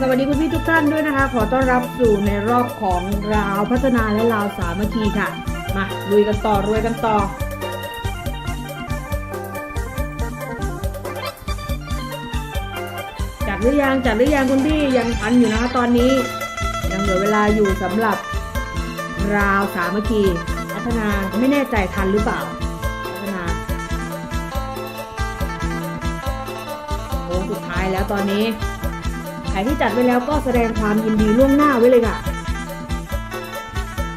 สวัสดีคุณพี่ทุกท่านด้วยนะคะ ขอต้อนรับสู่ในรอบของราวพัฒนาและราวสามัคคีค่ะ มาลุยกันต่อรวยกันต่อจัดหรือยังจัดหรือยังคุณพี่ยังทันอยู่นะคะตอนนี้ ยังเหลือเวลาอยู่สำหรับราวสามัคคีพัฒนาไม่แน่ใจทันหรือเปล่าพัฒนาโค้งสุดท้ายแล้วตอนนี้ รที่จัดไว้แล้วก็แสดงความยินดีล่วงหน้าไว้เลยค่ะ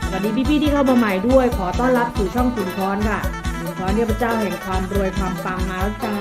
สวัสดีพี่ๆที่เข้ามาใหม่ด้วย ขอต้อนรับสู่ช่องขุนค้อนค่ะขุนค้อนเทพเจ้าแห่งความรวยความปังมาแล้วจ้า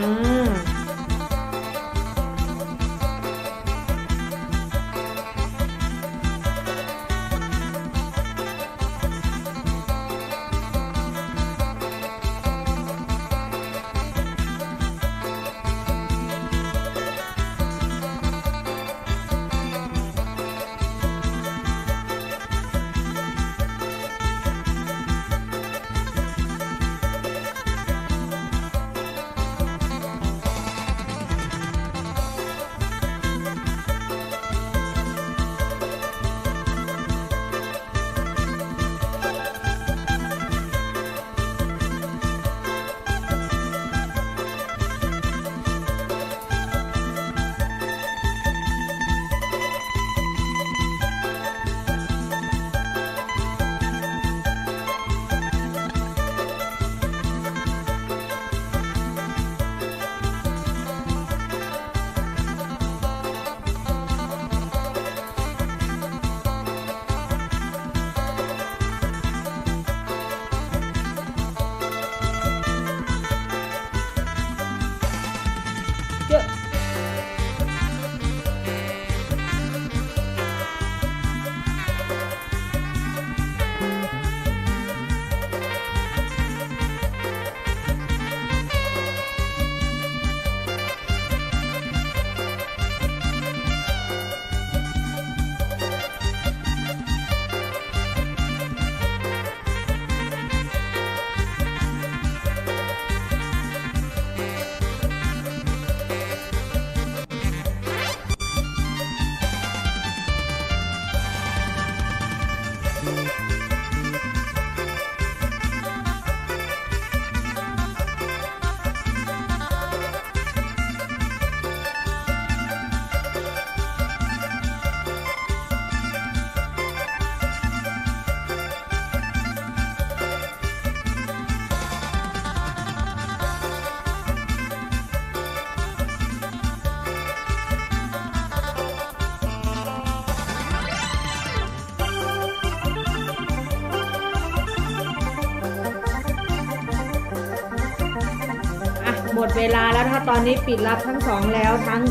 เวลาแล้วถ้าตอนนี้ปิดรับทั้งสองแล้วทั้ง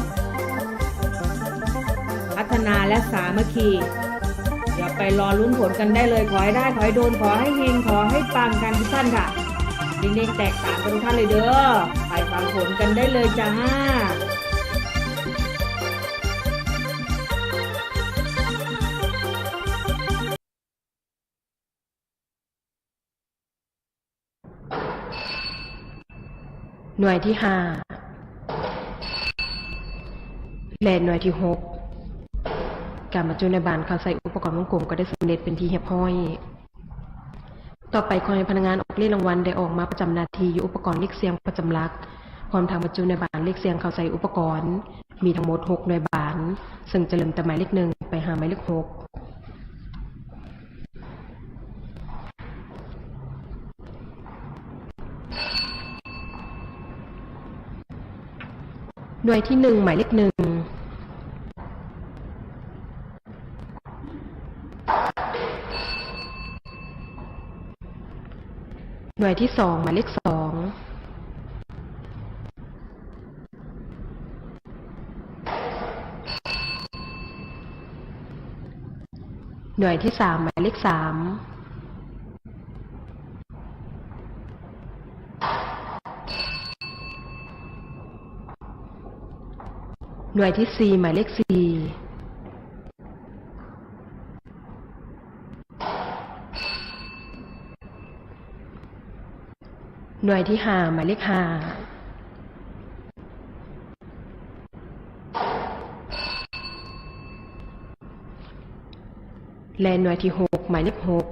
พัฒนาและสามัคคีเดี๋ยวไปรอลุ้นผลกันได้เลย ขอให้ได้ ขอให้โดน ขอให้เฮงขอให้ปังกันทุกท่านค่ะเด้งๆแตกต่างกันทุกท่านเลยเด้อไปฟังผลกันได้เลยจ้า หน่วยที่ห้าและหน่วยที่หกการมาจุในบานเขาใส่อุปกรณ์วงกลมก็ได้สำเร็จเป็นที่เรียบร้อย ต่อไปขอให้พนักงานออกเลขรางวัลได้ออกมาประจำนาทีอยู่อุปกรณ์เลขเสียงประจำหลักพร้อมทางบรรจุในบานเลขเสียงเขาใส่อุปกรณ์ มีทั้งหมดหกหน่วยบาน ซึ่งจะเริ่มแต่หมายเลขหนึ่งไปหาหมายเลขหก หน่วยที่หนึ่งหมายเลขหนึ่งหน่วยที่สองหมายเลขสองหน่วยที่สามหมายเลขสาม ห น่วยที่สี่หมายเลขสี่หน่วยที่ห้าหมายเลขห้าและหน่วยที่หกหมายเลขหก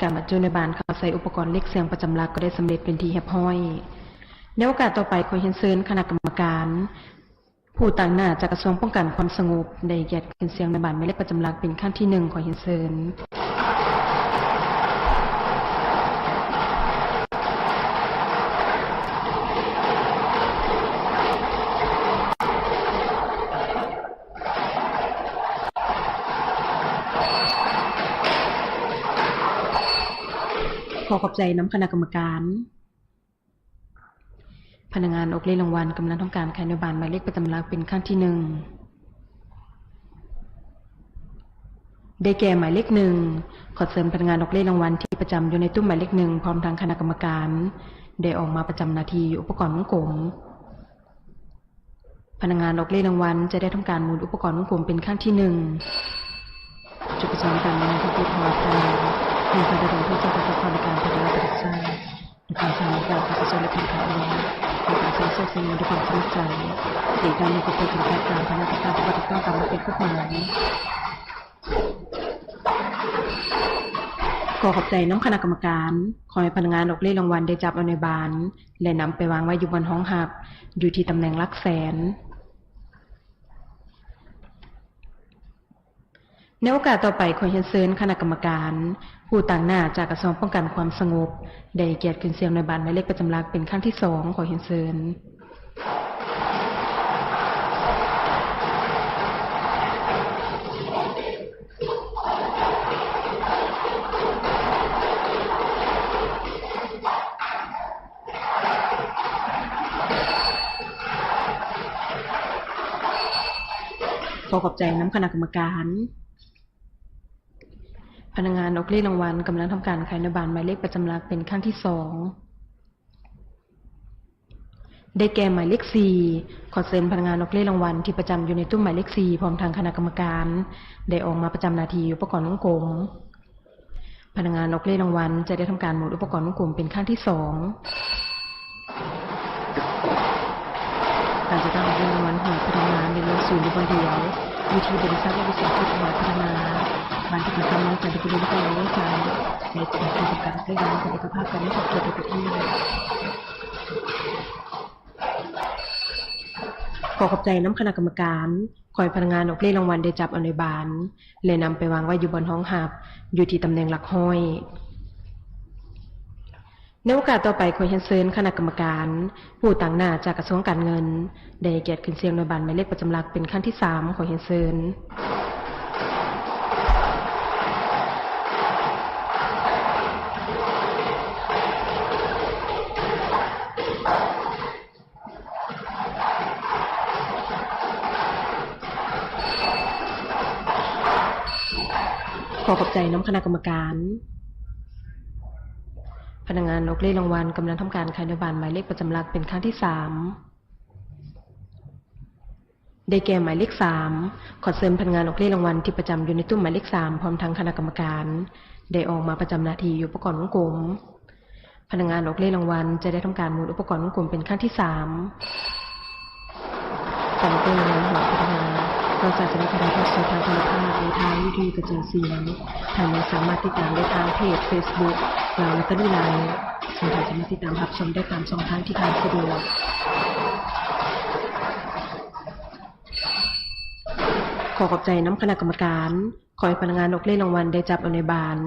กรบรรจุในบานเข้าใส่อุปกรณ์เล็กเสียงประจำหลักก็ได้สำเร็จเป็นที่เรียบร้อย ในโอกาสต่อไปขอเห็นเชิญคณะกรรมการ ผู้ต่างหน้าจากกระทรวงป้องกันความสงบได้แก่ขึ้นเสียงในบานหมายเลขประจำหลักเป็นขั้นที่หนึ่งขอเห็นเชิญ ขอขอบใจน้ำคณะกรรมการ พนักงานอกเล่รางวัลกำลังต้องการขายนบานหมายเลขประจำหลักเป็นขั้นที่หนึ่ง ได้แก่หมายเลขหนึ่ง ขอเสริมพนักงานออกเล่รางวัลที่ประจำอยู่ในตู้หมายเลขหนึ่งพร้อมทางคณะกรรมการได้ออกมาประจำนาทีอยู่อุปกรณ์วงกลมพนักงานออกเล่รางวัลจะได้ทำการมุนอุปกรณ์วงกลมเป็นขั้นที่หนึ่งจุดประสงค์การงานที่พูดพอพามีการดำเนินที่จะประสบ ระชาชนและการเคลื่อนการใช้เส้นเส้นด้วยความชื่นใจในการมีกฎเกณฑ์การการพนักงานปฏิบัติต้องตามระเบียบกฎหมายขอขอบใจน้องคณะกรรมการ ขอให้พนักงานออกเล่รางวัลได้จับเอาในบาน และนำไปวางไว้อยู่บนห้องหับ อยู่ที่ตำแหน่งลักแสน ในโอกาสต่อไปขอเชิญเชิญคณะกรรมการ ผู้ต่างหน้าจากกระทรวงป้องกันความสงบ ได้เกียรติขึ้นเสียงในบานหมายเลขประจำหลักเป็นครั้งที่สองขอเชิญเชิญขอขอบใจน้ำคณะกรรมการ พนักงานออกเลขรางวัลกำลังทำการขายนบานหมายเลขประจำหลักเป็นครั้งที่สองได้แก่หมายเลขสี่ขอเชิญพนักงานออกเลขรางวัลที่ประจำอยู่ในตู้หมายเลขสี่พร้อมทางคณะกรรมการ ได้ออกมาประจำนาทีอุปกรณ์วงกลมพนักงานออกเลขรางวัลจะได้ทำการหมุนอุปกรณ์วงกลมเป็นครั้งที่สองการจะตั้งออกรางวัลหวยพัฒนาเป็นเงินศูนย์อยู่คนเดียววิธีบริษัทและวิสาหกิจหวยพัฒนาบานที่กระทำน้องาน ใจในการจัดการให้ยานศักยภาพการไม่ขับเกิดในประเทศขอขอบใจน้ำคณะกรรมการคอยพนักงานออกเล่รางวัลได้จับอาในบานเลยนำไปวางไว้อยู่บนห้องหับ อยู่ที่ตำแหน่งหลักห้อยในโอกาสต่อไปขอยเชิญเชิญคณะกรรมการ ผู้ต่างหน้าจากกระทรวงการเงิน ได้เกียรติขึ้นเสียงในบันหมายเลขประจำหลักเป็นขั้นที่สามขอเชิญเชิญ ขอบใจน้ำคณะกรรมการ พนักงานออกเลขรางวัลกำลังทำการขายนบานหมายเลขประจำหลักเป็นครั้งที่สามได้แก่หมายเลขสามขอเสริมพนักงานออกเลขรางวัลที่ประจำอยู่ในตู้หมายเลขสามพร้อมทั้งคณะกรรมการ ได้ออกมาประจำหนาทีอยู่อุปกรณ์วงกลม พนักงานออกเลขรางวัลจะได้ทำการหมุนอุปกรณ์วงกลมเป็นครั้งที่สามการเป็นงานของพนักงาน นอกจากจะได้ถ่ายทอดสดทางโทรทัศน์ในทางวิทยุกระจายเสียงทางยังสามารถติดตามได้ทางเพจ Facebook เราและก็ดีไลน์ซึ่งเราจะมาติดตามรับชมได้ตามช่องทางที่ทางสะดวกขอขอบใจน้ำคณะกรรมการขอให้พนักงานออกเล่นรางวัลได้จับเอาในบาน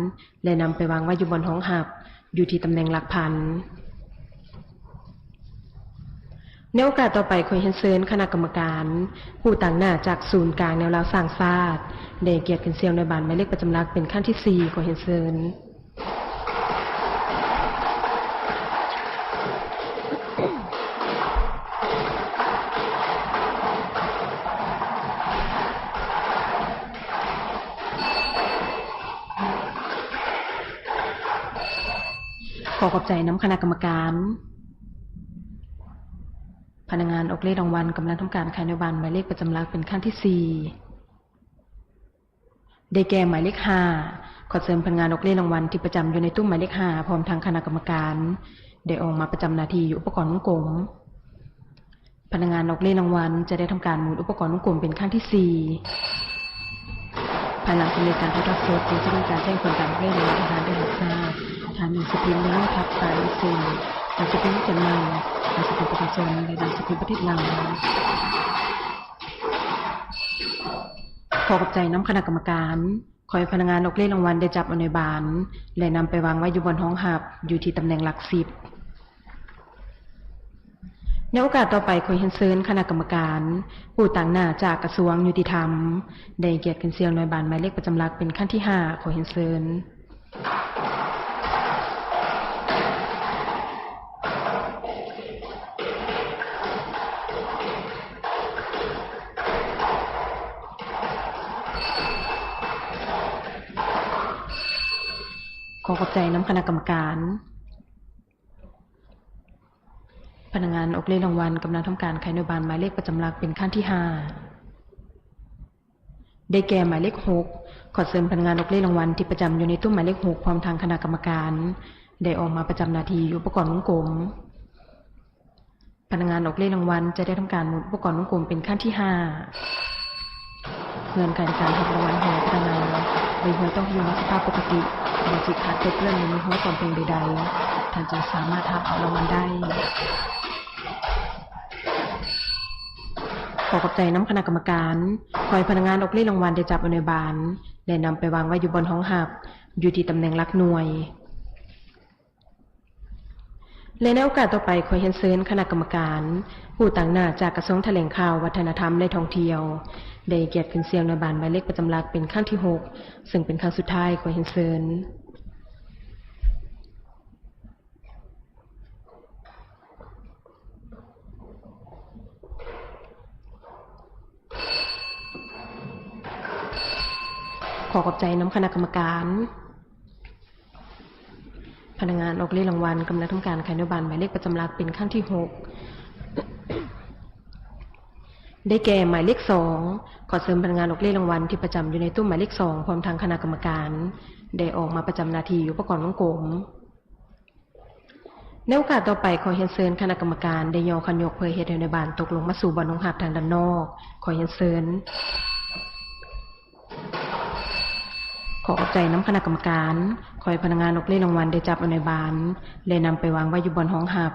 และนำไปวางไว้อยู่บนห้องหับ อยู่ที่ตำแหน่งหลักพัน ในโอกาสต่อไปขอเชิญเชิญคณะกรรมการ ผู้ต่างหน้าจากศูนย์กลางแนวราวสร้างศาสตร์ได้เกียรติขึ้นเสียงในบานหมายเลขประจำหลักเป็นขั้นที่สี่ขอเชิญเชิญขอขอบใจน้ำคณะกรรมการ พนักงานออกเลขรางวัลกำลังทำการขายในบันหมายเลขประจำหลักเป็นขั้นที่สี่ได้แก่หมายเลขห้าขอเสริมพนักงานออกเลขรางวัลที่ประจำอยู่ในตู้หมายเลขห้าพร้อมทางคณะกรรมการได้ออกมาประจำนาทีอยู่อุปกรณ์วงกลมพนักงานออกเล่นรางวัลจะได้ทำการหมุนอุปกรณ์วงกลมเป็นขั้นที่สี่ภายหลังสำเร็จการทดสอบจึงจะมีการแจ้งผลการเล่นในทางได้รับทราบทางหนึ่งสปรินต์ได้ทับสายเซน ดังสปรินต์เจนมาดังสปรินประชาชนและดังสปรินต์ประเทศลาวขอขอบใจน้ำคณะกรรมการขอให้พนักงานออกเล่รางวัลได้จับอาในบานและนำไปวางไว้อยู่บนห้องหับ อยู่ที่ตำแหน่งหลักสิบในโอกาสต่อไปขอเห็นเซิญคณะกรรมการ ผู้ต่างหน้าจากกระทรวงยุติธรรม ได้เกียรติขึ้นเสียงหน่วยบานหมายเลขประจำหลักเป็นขั้นที่ห้าขอเห็นเซิญ อขอบใจน้ำคณะกรรมการ พนักงานอกเลขรางวัลกำลังทำการขายนวยบานหมายเลขประจำหลักเป็นขั้นที่ห้าได้แก่หมายเลขหกขอเชิญพนักงานอกเลขรางวัลที่ประจำอยู่ในตู้หมายเลขหกพร้อมทางคณะกรรมการ ได้ออกมาประจำนาทีอุปกรณ์วงกลมพนักงานออกเลขรางวัลจะได้ทำการหมุนอุปกรณ์วงกลมเป็นขั้นที่ห้าเงื่อนไขในการหักรางวัลของพนักงานโดยหวยต้องอยู่ในสภาพปกติ บริจิตขาดเปื้อนในมือห้อยความเป็นใดๆท่านจะสามารถทับเอารางวัลได้ ขอขอบใจน้ำคณะกรรมการคอยพนักงานออกเลขรางวัลได้จับเอาในบานและนำไปวางไว้อยู่บนห้องหับ อยู่ที่ตำแหน่งหลักหน่วย และในโอกาสต่อไปขอเห็นเซิญคณะกรรมการ ผู้ต่างหน้าจากกระทรวงแถลงข่าววัฒนธรรมและท่องเที่ยว ได้เกียรติขึ้นเสียงในบานหมายเลขประจำหลักเป็นครั้งที่หกซึ่งเป็นครั้งสุดท้ายขอเห็นเซิญขอขอบใจน้ำคณะกรรมการ พนักงานออกเลขรางวัลกำลังทำการขายนโยบายหมายเลขประจำหลักเป็นขั้นที่หกได้แก่หมายเลขสองขอเสริมพนักงานออกเลขรางวัลที่ประจำอยู่ในตู้หมายเลขสองพร้อมทางคณะกรรมการ ได้ออกมาประจำนาทีอยู่ประกอบวงกลมในโอกาสต่อไปขอเฮียนเซิญคณะกรรมการได้ยอคันยกเพื่อเหตุในบานตกลงมาสู่บอลนงหับทางด้านนอก ขอเฮียนเซิญขอขอบใจน้ำคณะกรรมการ ขอให้พนักงานออกเล่นรางวัลได้จับเอาในบานและนำไปวางไว้อยู่บนห้องหับ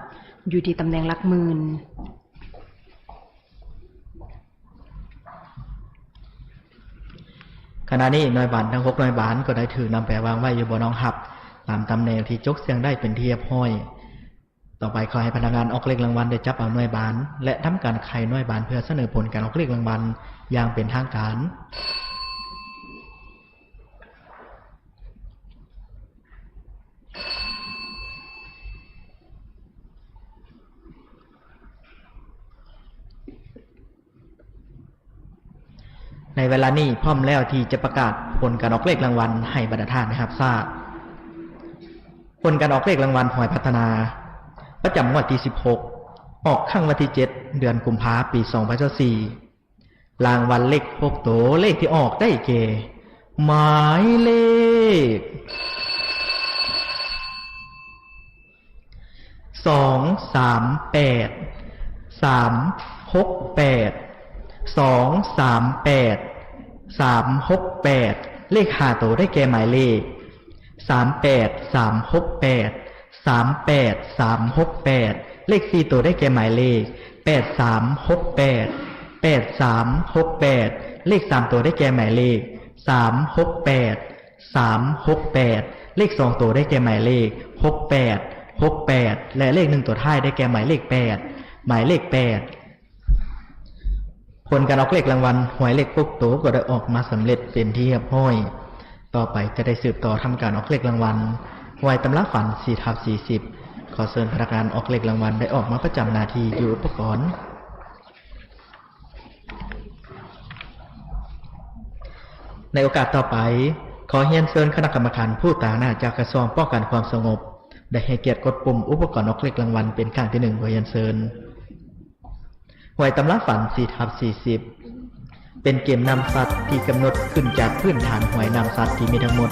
อยู่ที่ตำแหน่งลักหมื่นขณะนี้หน่วยบานทั้งหกหน่วยบานก็ได้ถือนำไปวางไว้อยู่บนน้องหับ ตามตำแหน่งที่จกเสียงได้เป็นเรียบห้อย ต่อไปขอให้พนักงานออกเลขรางวัลได้จับเอาหน่วยบานและทำการไขหน่วยบานเพื่อเสนอผลการออกเลขรางวัลอย่างเป็นทางการ ในเวลานี้พร้อมแล้วที่จะประกาศผลการออกเลขรางวัลให้บรรดาท่านนะครับทราบ ผลการออกเลขรางวัลหวยพัฒนา ประจำงวดที่ 16 ออกข้างวันที่ 7 เดือนกุมภาปี 2024รางวัลเลขพกโตวเลขที่ออกได้เกหมายเลขสองสามแปด สองสามแปดสามหกแปดเลขหาตัวได้แก่หมายเลขสามแปดสามหกแปดสามแปดสามหกแปดเลขสี่ตัวได้แก่หมายเลขแปดสามหกแปดแปดสามหกแปดเลขสามตัวได้แก่หมายเลขสามหกแปดสามหกแปดเลขสองตัวได้แก่หมายเลขหกแปดหกแปดและเลขหนึ่งตัวท้ายได้แก่หมายเลขแปดหมายเลขแปด ผลการออกเลขรางวัลหวยเลขปุ๊กโตก็ได้ออกมาสำเร็จเป็นที่เรียบร้อย ต่อไปจะได้สืบต่อทำการออกเลขรางวัลหวยตำราฝันสี่ทับสี่สิบขอเชิญพนักงานออกเลขรางวัลได้ออกมาประจำนาทีอยู่อุปกรณ์ในโอกาสต่อไป ขอเฮียนเชิญคณะกรรมการผู้ต่างหน้าจากกระทรวงป้องกันความสงบ ได้ให้เกียรติกดปุ่มอุปกรณ์ออกเลขรางวัลเป็นครั้งที่หนึ่งขอเฮียนเชิญ หวยตำราฝัน4ทับ40 เป็นเกมนำสัตว์ที่กำหนดขึ้นจากพื้นฐานหวยนำสัตว์ที่มีทั้งหมด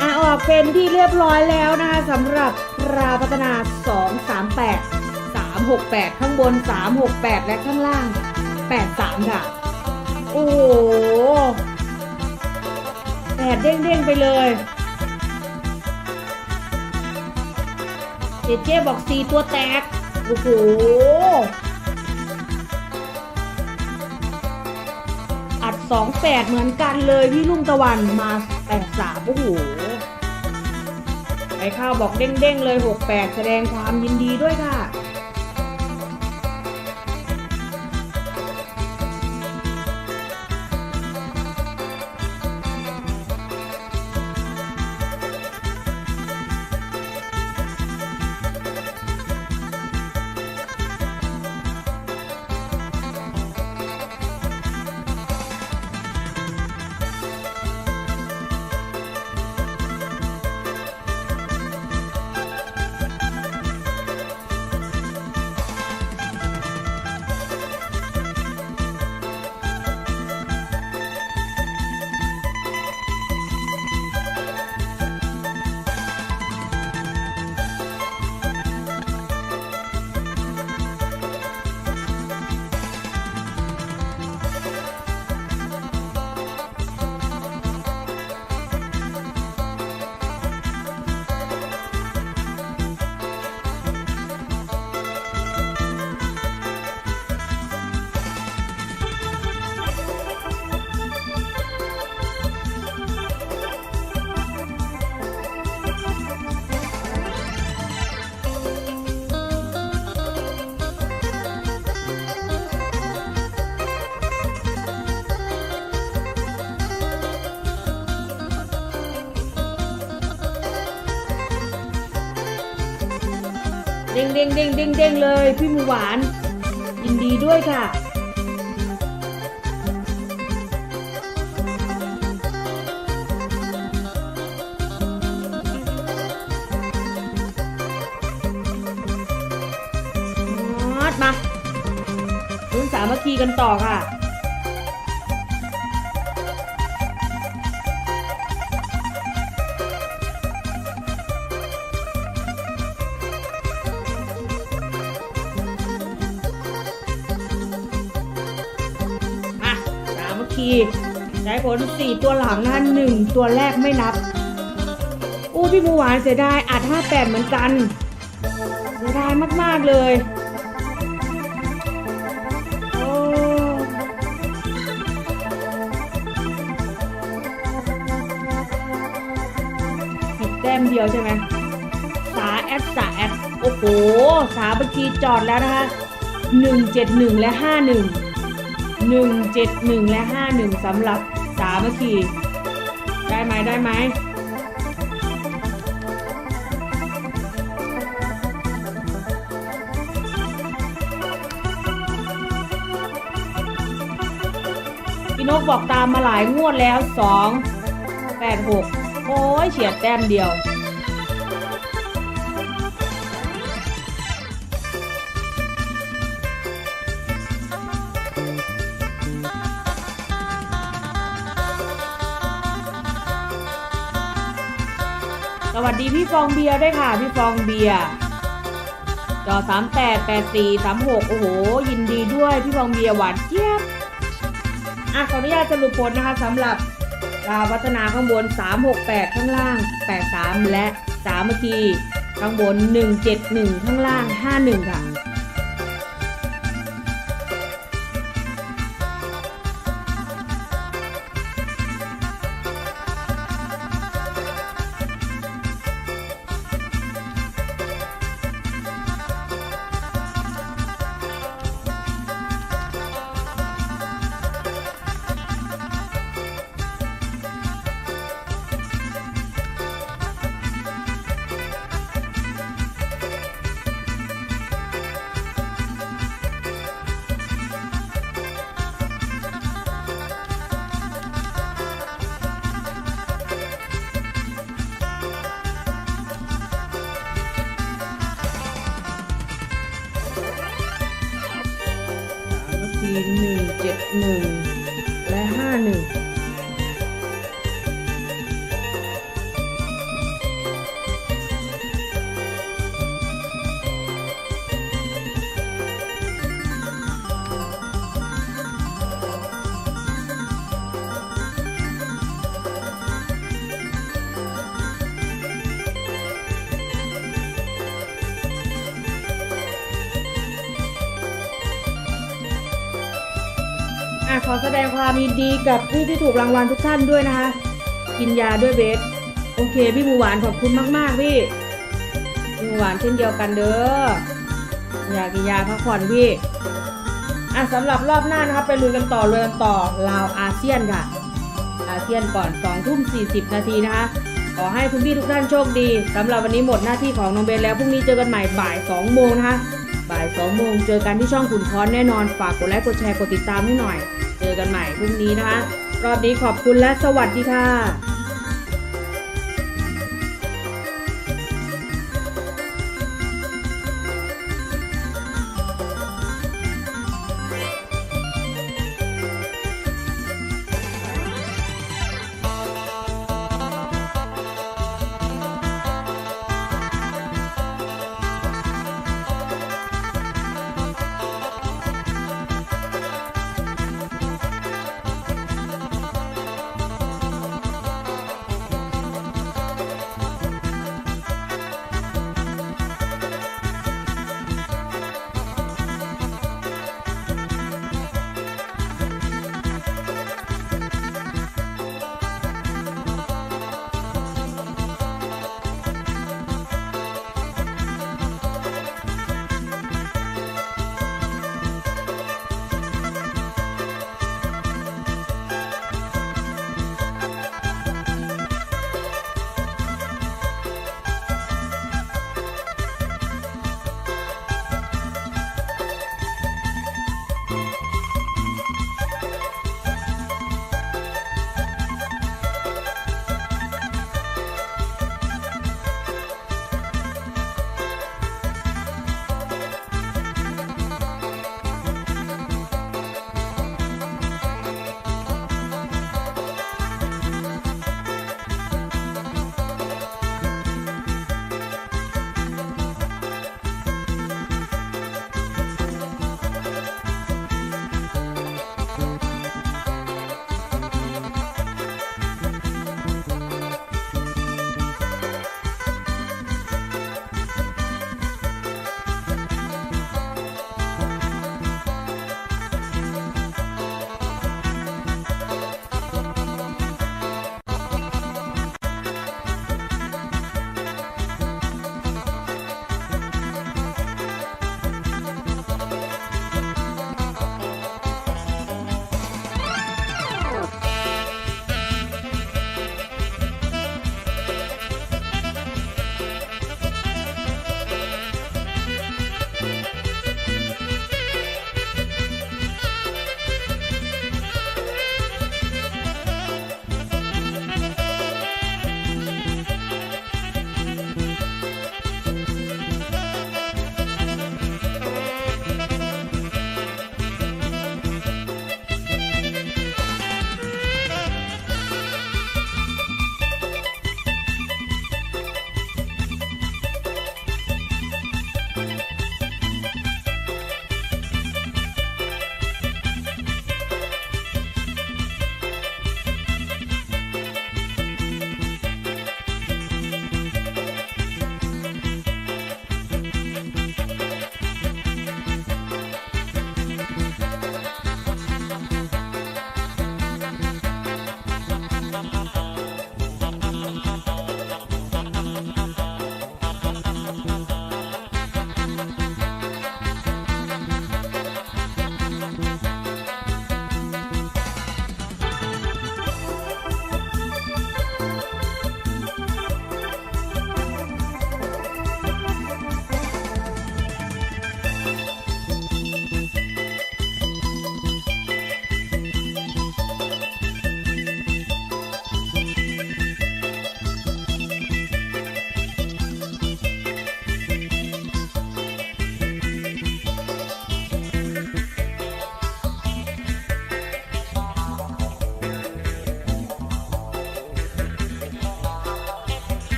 อะออกเป็นที่เรียบร้อยแล้วนะคะสำหรับราพัฒนา 238 368 ข้างบน 368 และข้างล่าง 83 ค่ะ โอ้โหแปดเด้งๆไปเลย เจเจบอกสี่ตัวแตก โอ้โห อัดสองแปดเหมือนกันเลยพี่ลุงตะวันมาแปดสามโอ้โห ไอ้ข้าวบอกเด้งๆเลยหกแปดแสดงความยินดีด้วยค่ะ เด้งเด้งเด้งเด้งเด้งเลย พี่หมูหวาน ยินดีด้วยค่ะมารุ่นสามัคคีกันต่อค่ะ ผลสี่ตัวหลังนะหนึ่งตัวแรกไม่นับ อู้พี่มูหวานเสียดายอัดห้าแปดเหมือนกัน เสียดายมาก ๆ เลยโอ้ผิดแต้มเดียวใช่ไหมสาแอดสาแอดโอ้โห สาบัญชีจอดแล้วนะคะหนึ่งเจ็ดหนึ่งและห้าหนึ่งหนึ่งเจ็ดหนึ่งและห้าหนึ่งสำหรับ สามัคคีได้ไหมได้ไหมพี่นกบอกตามมาหลายงวดแล้วสองแปดหกโอ้ยเฉียดแต้มเดียว ดีพี่ฟองเบียร์ด้วยค่ะ พี่ฟองเบียร์จอสามแปดแปดสี่สามหกโอ้โห ยินดีด้วยพี่ฟองเบียร์หวานเจี๊ยบอะขออนุญาตสรุปผลนะคะสำหรับดาววัฒนาข้างบน 368 ข้างล่าง 83 และสามัคคีข้างบน 171 ข้างล่าง 51 ค่ะ อะขอแสดงความยินดีกับผู้ที่ถูกรางวัลทุกท่านด้วยนะคะ กินยาด้วยเบสโอเค พี่หมูหวานขอบคุณมากๆพี่พี่หมูหวานเช่นเดียวกันเด้ออยากกินยาพักผ่อนพี่อะสำหรับรอบหน้านะครับไปลุยกันต่อเลยกันต่อลาวอาเซียนค่ะ อาเซียนก่อน2ทุ่ม40 นาทีนะคะขอให้คุณพี่ทุกท่านโชคดีสำหรับวันนี้หมดหน้าที่ของน้องเบนแล้วพรุ่งนี้เจอกันใหม่บ่าย2โมงนะคะบ่าย2โมงเจอกันที่ช่องขุนค้อนแน่นอนฝากกดไลค์กดแชร์กดติดตามให้หน่อย เจอกันใหม่พรุ่งนี้นะคะ รอบนี้ขอบคุณและสวัสดีค่ะ